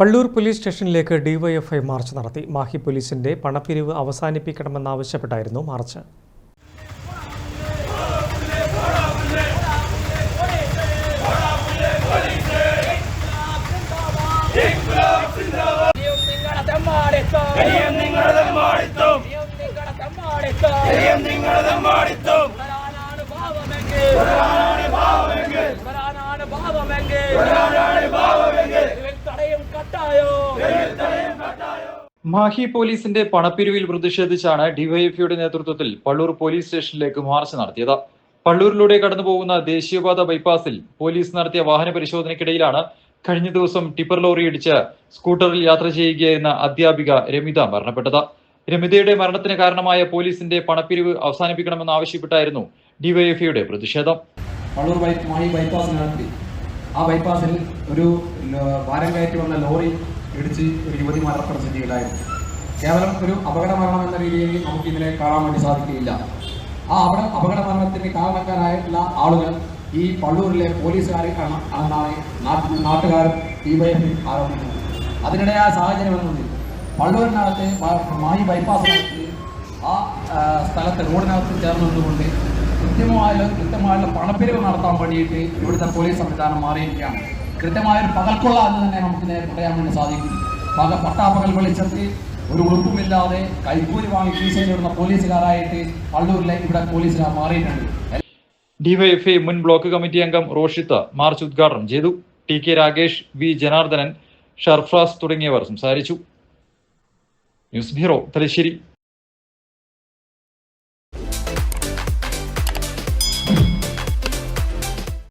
Pallur police സ്റ്റേഷനിലേക്ക് DYFI march നടത്തി. മാഹി പോലീസിന്റെ പണപ്പിരിവ് അവസാനിപ്പിക്കണമെന്നാവശ്യപ്പെട്ടായിരുന്നു മാർച്ച്. മാഹി പോലീസിന്റെ പണപ്പിരിവിൽ പ്രതിഷേധിച്ചാണ് ഡിവൈഎഫ്ഐയുടെ നേതൃത്വത്തിൽ പള്ളൂർ പോലീസ് സ്റ്റേഷനിലേക്ക് മാർച്ച് നടത്തിയത്. പള്ളൂരിലൂടെ കടന്നുപോകുന്ന ദേശീയപാത ബൈപ്പാസിൽ പോലീസ് നടത്തിയ വാഹന പരിശോധനയ്ക്കിടയിലാണ് കഴിഞ്ഞ ദിവസം ടിപ്പർ ലോറി ഇടിച്ച് സ്കൂട്ടറിൽ യാത്ര ചെയ്യുകയായിരുന്ന അധ്യാപിക രമിത മരണപ്പെട്ടത്. രമിതയുടെ മരണത്തിന് കാരണമായ പോലീസിന്റെ പണപ്പിരിവ് അവസാനിപ്പിക്കണമെന്ന് ആവശ്യപ്പെട്ടായിരുന്നു ഡിവൈഎഫ്ഐയുടെ പ്രതിഷേധം. പള്ളൂർ ആ ബൈപ്പാസിൽ ഒരു ഭാരം കയറ്റി വന്ന ലോറി ഇടിച്ച് ഒരു യുവതി മരണപ്പെട്ട സ്ഥിതിയിലായിരുന്നു കേവലം ഒരു അപകട മരണം എന്ന രീതിയിൽ നമുക്ക് ഇതിനെ കാണാൻ വേണ്ടി സാധിക്കുകയില്ല. ആ അപകട അപകട മരണത്തിന് കാരണക്കാരായിട്ടുള്ള ആളുകൾ ഈ പള്ളൂരിലെ പോലീസുകാരെ കാണാനായി ആണെന്നാണ് നാട്ട് നാട്ടുകാരും ഡിവൈഎഫും ആരോപിക്കുന്നത് അതിനിടയായ സാഹചര്യം എന്നത് പള്ളൂരിനകത്ത് മായി ആ ആ, സ്ഥലത്ത് റോഡിനകത്ത് ചേർന്ന് നിന്നുകൊണ്ട് കൃത്യമായുള്ള കൃത്യമായുള്ള പണപ്പിരിവ് നടത്താൻ വേണ്ടിയിട്ട് ഇവിടുത്തെ പോലീസ് സംവിധാനം മാറിയിരിക്കുകയാണ്. കൃത്യമായൊരു പകൽക്കൊള്ള എന്ന് തന്നെ നമുക്ക് പറയാൻ വേണ്ടി സാധിക്കും. പക പട്ടാപ്പകൽ വെളിച്ചത്തിൽ ഒരു ഉടുപ്പുമില്ലാതെ കൈക്കൂലി വാങ്ങി കീശയിലിടുന്ന പോലീസുകാരായിട്ട് പള്ളൂരിലെ ഇവിടെ പോലീസുകാർ മാറിയിട്ടുണ്ട്. ഡിവൈഎഫ്ഐ മുൻ ബ്ലോക്ക് കമ്മിറ്റി അംഗം റോഷിത്ത് മാർച്ച് ഉദ്ഘാടനം ചെയ്തു. T K Rakesh V Janardhanan Sharfas തുടങ്ങിയവർ സംസാരിച്ചു. News bureau Thalassery.